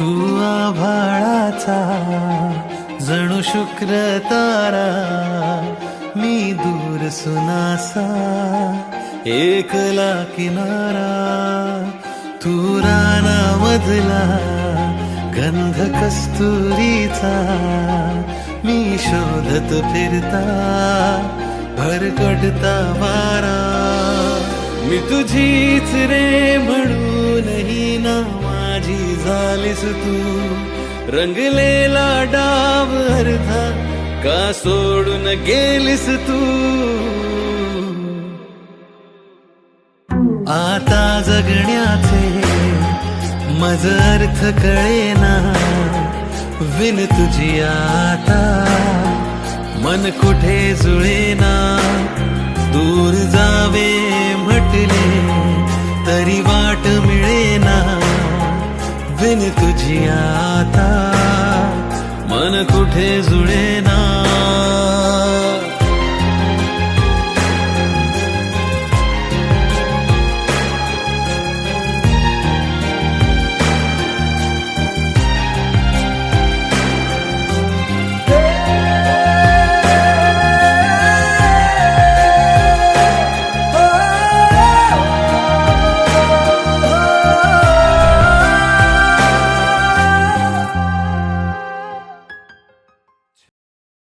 तू आभाळाचा जणू शुक्र तारा मी दूर सुनासा एकला किनारा. तू रानामधला गंध कस्तुरीचा मी शोधत फिरता भरकटता वारा. मी तुझीच रे म्हणूनही ना माझी झालीस तू? रंगलेला डाव अर्धा का सोडून गेलीस तू? आता जगण्याचे मज अर्थ कळेना. विन तुझी आता मन कुठे जुळेना? दूर जावे म्हटले तरी वाट मिळेना. बिन तुझी आता मन कुठे जुळे ना